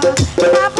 Papa.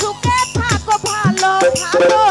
সুখে থাকো ভালো থাকো।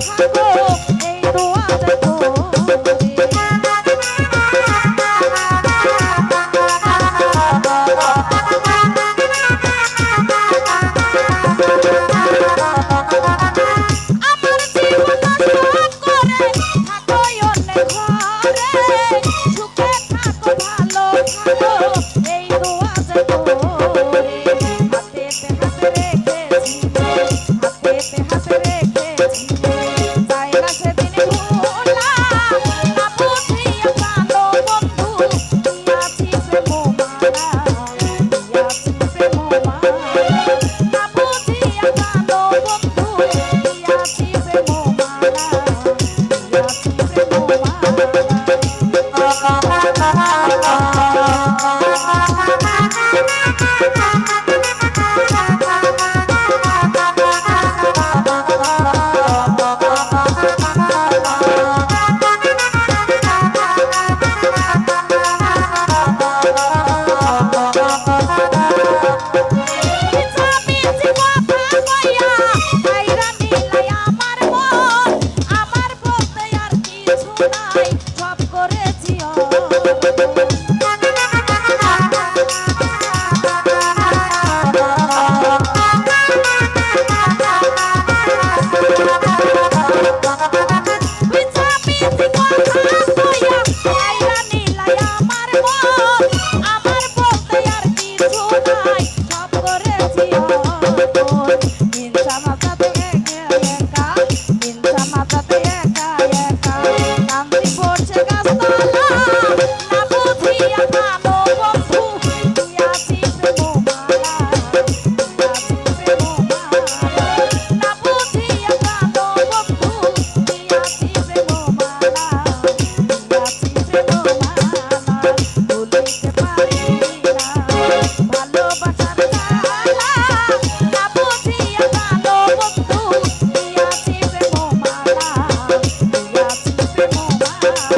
থাকো Thank you.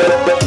Thank you.